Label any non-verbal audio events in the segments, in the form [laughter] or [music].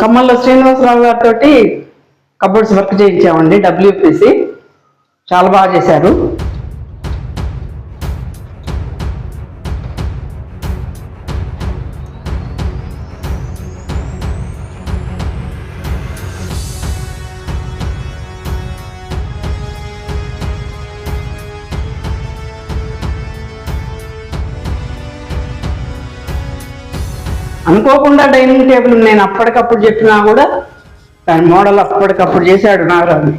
ఖమ్మంలో శ్రీనివాసరావు గారితో cupboards work చేయించామండి WPC చాలా బాగా చేశారు. అనుకోకుండా డైనింగ్ టేబుల్ నేను అప్పటికప్పుడు చెప్పినా కూడా దాని మోడల్ అప్పటికప్పుడు చేశాడు నాగరాజు.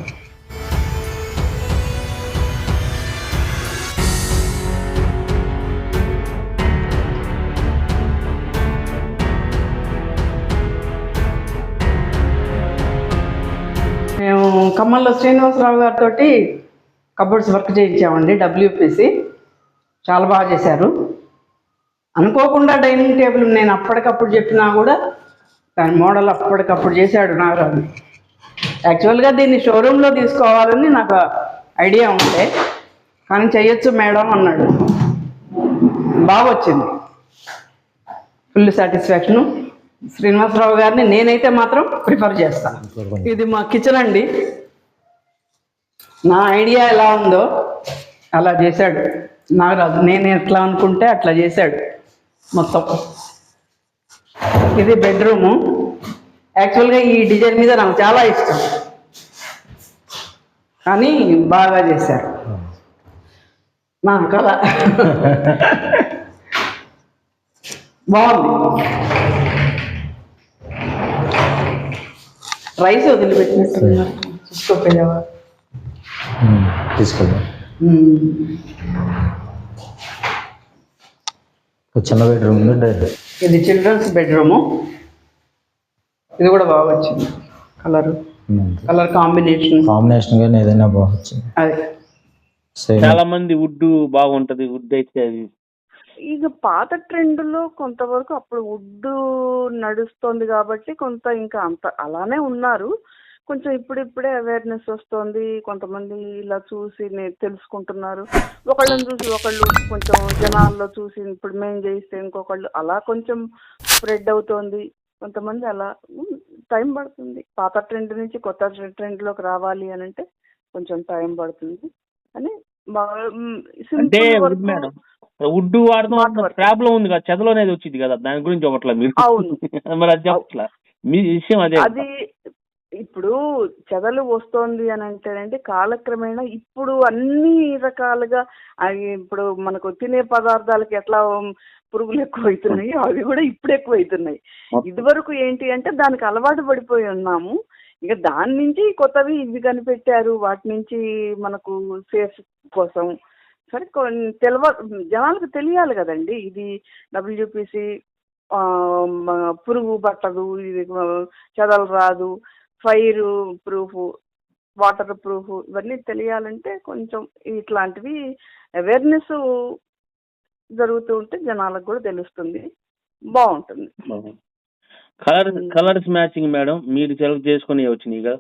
మేము ఖమ్మంలో శ్రీనివాసరావు గారితో కబోర్డ్స్ వర్క్ చేయించామండి డబ్ల్యూపీసీ చాలా బాగా చేశారు. అనుకోకుండా డైనింగ్ టేబుల్ నేను అప్పటికప్పుడు చెప్పినా కూడా దాని మోడల్ అప్పటికప్పుడు చేశాడు నాగరాజు యాక్చువల్గా దీన్ని షోరూంలో తీసుకోవాలని నాకు ఐడియా ఉంటే కానీ చెయ్యొచ్చు మేడం అన్నాడు. బాగా వచ్చింది. Full satisfaction. శ్రీనివాసరావు గారిని నేనైతే మాత్రం ప్రిఫర్ చేస్తాను ఇది మా కిచెన్ అండి. నా ఐడియా ఎలా ఉందో అలా చేశాడు. నాగరాజు నేను ఎట్లా అనుకుంటే అట్లా చేశాడు. మొత్తం. ఇది బెడ్రూము. యాక్చువల్గా ఈ డిజైన్ మీద నాకు చాలా ఇష్టం. కానీ బాగా చేశారు. నా కళ. బాగుంది. రైస్ వదిలిపెట్టినట్టున్నారు. చూసుకోపోయావా? చిన్న బెడ్రూమ్ ఇది చిల్డ్రన్స్ బెడ్రూము ఇది కూడా బాగా వచ్చింది. కలర్ కలర్ కాంబినేషన్ కాంబినేషన్ కానీ ఏదైనా బాగుంది అది. సేమ్ చాలా మంది వుడ్ బాగుంటది వుడ్ అయితే అది. ఇక పాత ట్రెండ్లో కొంతవరకు అప్పుడు వుడ్ నడుస్తోంది కాబట్టి కొంత ఇంకా అంత అలానే ఉన్నారు. కొంచెం ఇప్పుడిప్పుడే అవేర్నెస్ వస్తుంది. కొంతమంది ఇలా చూసి తెలుసుకుంటున్నారు. ఒకళ్ళని చూసి ఒకళ్ళు కొంచెం జనాల్లో చూసి ఇప్పుడు మేము చేయిస్తే ఇంకొకళ్ళు అలా కొంచెం స్ప్రెడ్ అవుతోంది. కొంతమంది అలా టైం పడుతుంది. పాత ట్రెండ్ నుంచి కొత్త ట్రెండ్లోకి రావాలి అని అంటే కొంచెం టైం పడుతుంది అని అంటే మేడం వుడ్ వాడడం. ప్రాబ్లం ఉంది కదా. చెదలో అనేది వచ్చింది కదా. దాని గురించి చెప్పట్లా మీరు. అవును. [laughs] మరి అది చెప్పట్లా. మీ విషయం అదే. అది ఇప్పుడు చెదలు వస్తోంది అని అంటేనండి కాలక్రమేణా ఇప్పుడు అన్ని రకాలుగా అవి ఇప్పుడు మనకు తినే పదార్థాలకి ఎట్లా పురుగులు ఎక్కువ అవుతున్నాయి అవి కూడా ఇప్పుడు ఎక్కువ అవుతున్నాయి. ఇదివరకు ఏంటి అంటే దానికి అలవాటు పడిపోయి ఉన్నాము. ఇక దాని నుంచి కొత్తవి ఇవి కనిపెట్టారు. వాటి నుంచి మనకు సేఫ్ కోసం. సరే కొన్ని తెలవ జనాలకు తెలియాలి కదండి. ఇది డబ్ల్యూపీసీ పురుగు పట్టదు ఇది చెదలు రాదు. ఫైర్ ప్రూఫ్ వాటర్ ప్రూఫ్ ఇవన్నీ తెలియాలంటే కొంచెం ఇట్లాంటివి అవేర్నెస్ జరుగుతూ ఉంటే జనాలకు కూడా తెలుస్తుంది. బాగుంటుంది. కలర్ కలర్స్ మ్యాచింగ్ మేడం మీరు సెలెక్ట్ చేసుకుని వచ్చినాయి కదా?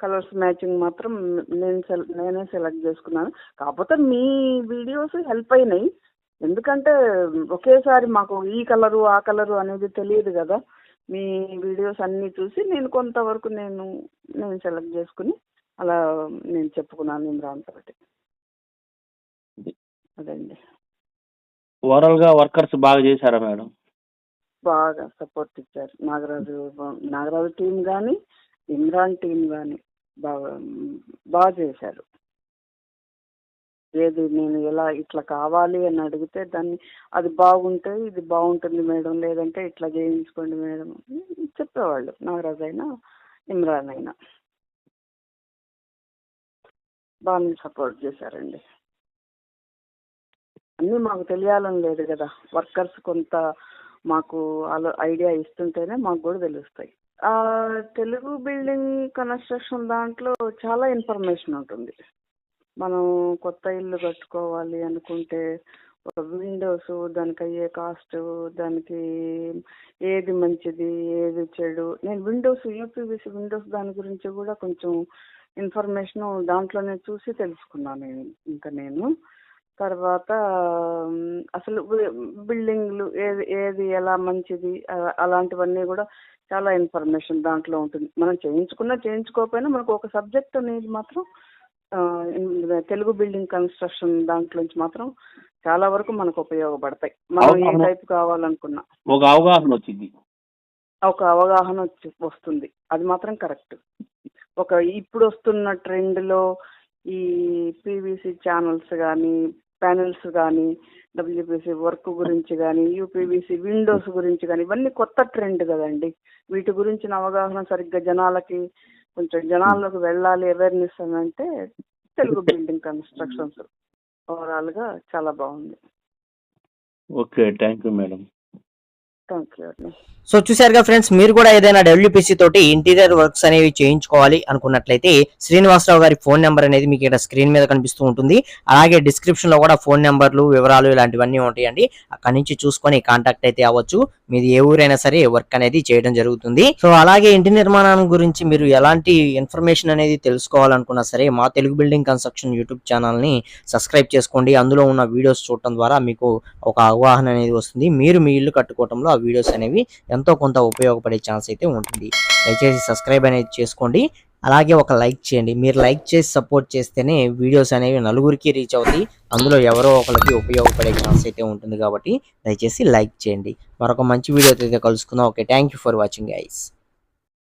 కలర్స్ మ్యాచింగ్ మాత్రం నేను సెల నేనే సెలెక్ట్ చేసుకున్నాను. కాకపోతే మీ వీడియోస్ హెల్ప్ అయినాయి. ఎందుకంటే ఒకేసారి మాకు ఈ కలరు ఆ కలరు అనేది తెలియదు కదా. మీ వీడియోస్ అన్నీ చూసి నేను కొంతవరకు నేను నేను సెలెక్ట్ చేసుకుని అలా నేను చెప్పుకున్నాను ఇమ్రాన్ తోటి అదండి. ఓవరాల్గా వర్కర్స్ బాగా చేశారా మేడం? బాగా సపోర్ట్ ఇచ్చారు. నాగరాజు నాగరాజు టీం కానీ ఇమ్రాన్ టీం కానీ బాగా బాగా చేశారు. ఏది నేను ఎలా ఇట్లా కావాలి అని అడిగితే దాన్ని అది బాగుంటే ఇది బాగుంటుంది మేడం లేదంటే ఇట్లా చేయించుకోండి మేడం చెప్పేవాళ్ళు. నాగరాజ్ అయినా ఇమ్రాన్ అయినా. బాగా సపోర్ట్ చేశారండి. అన్నీ మాకు తెలియాలని లేదు కదా. వర్కర్స్ కొంత మాకు అలా ఐడియా ఇస్తుంటేనే మాకు కూడా తెలుస్తాయి. తెలుగు బిల్డింగ్ కన్స్ట్రక్షన్ దాంట్లో చాలా ఇన్ఫర్మేషన్ ఉంటుంది. మనం కొత్త ఇల్లు కట్టుకోవాలి అనుకుంటే ఒక విండోస్ దానికి అయ్యే కాస్ట్ దానికి ఏది మంచిది ఏది చెడు. నేను విండోస్ యూపీవీసీ విండోస్ దాని గురించి కూడా కొంచెం ఇన్ఫర్మేషన్ దాంట్లోనే చూసి తెలుసుకున్నాను నేను ఇంకా నేను. తర్వాత అసలు బిల్డింగ్లు ఏది ఏది ఎలా మంచిది అలాంటివన్నీ కూడా చాలా ఇన్ఫర్మేషన్ దాంట్లో ఉంటుంది. మనం చేయించుకున్నా చేయించుకోకపోయినా మనకు ఒక సబ్జెక్ట్ అనేది మాత్రం తెలుగు బిల్డింగ్ కన్స్ట్రక్షన్ దాంట్లోంచి మాత్రం చాలా వరకు మనకు ఉపయోగపడతాయి. మనం ఏ. టైప్ కావాలనుకున్నా. ఒక అవగాహన వచ్చింది. ఒక అవగాహన వచ్చి వస్తుంది. అది మాత్రం కరెక్ట్. ఒక ఇప్పుడు వస్తున్న ట్రెండ్లో ఈ పీవీసీ ఛానల్స్ కానీ ప్యానెల్స్ కానీ డబ్ల్యూపీసీ వర్క్ గురించి కానీ యూపీవీసీ విండోస్ గురించి కానీ ఇవన్నీ కొత్త ట్రెండ్ కదండి. వీటి గురించిన అవగాహన సరిగ్గా జనాలకి కొంచెం జనాల్లోకి వెళ్ళాలి అవేర్నెస్ అని అంటే తెలుగు బిల్డింగ్ కన్స్ట్రక్షన్స్ ఓవరాల్గా చాలా బాగుంది. Okay thank you madam so చూసారుగా ఫ్రెండ్స్ మీరు కూడా ఏదైనా డబ్ల్యూపీసీ తోటి ఇంటీరియర్ వర్క్స్ అనేవి చేయించుకోవాలి అనుకున్నట్లయితే శ్రీనివాసరావు గారి ఫోన్ నెంబర్ అనేది మీకు ఇక్కడ స్క్రీన్ మీద కనిపిస్తూ ఉంటుంది. అలాగే డిస్క్రిప్షన్లో కూడా ఫోన్ నెంబర్లు వివరాలు ఇలాంటివన్నీ ఉంటాయండి. అక్కడి నుంచి చూసుకొని కాంటాక్ట్ అయితే అవ్వచ్చు. మీది ఏ ఊరైనా సరే వర్క్ అనేది చేయడం జరుగుతుంది. సో అలాగే ఇంటి నిర్మాణం గురించి మీరు ఎలాంటి ఇన్ఫర్మేషన్ అనేది తెలుసుకోవాలనుకున్నా సరే మా తెలుగు బిల్డింగ్ కన్స్ట్రక్షన్ యూట్యూబ్ ఛానల్ని సబ్స్క్రైబ్ చేసుకోండి. అందులో ఉన్న వీడియోస్ చూడటం ద్వారా మీకు ఒక అవగాహన అనేది వస్తుంది. మీరు మీ ఇల్లు కట్టుకోవడంలో వీడియోస్ అనేవి ఎంతో కొంత ఉపయోగపడే ఛాన్స్ అయితే ఉంటుంది. దయచేసి సబ్స్క్రైబ్ అనేది చేసుకోండి. అలాగే ఒక లైక్ చేయండి. మీరు లైక్ చేసి సపోర్ట్ చేస్తేనే వీడియోస్ అనేవి నలుగురికి రీచ్ అవుతాయి. అందులో ఎవరో ఒకరికి ఉపయోగపడే ఛాన్స్ అయితే ఉంటుంది కాబట్టి దయచేసి లైక్ చేయండి. మరొక మంచి వీడియోతో అయితే కలుసుకుందాం. Okay thank you for watching ice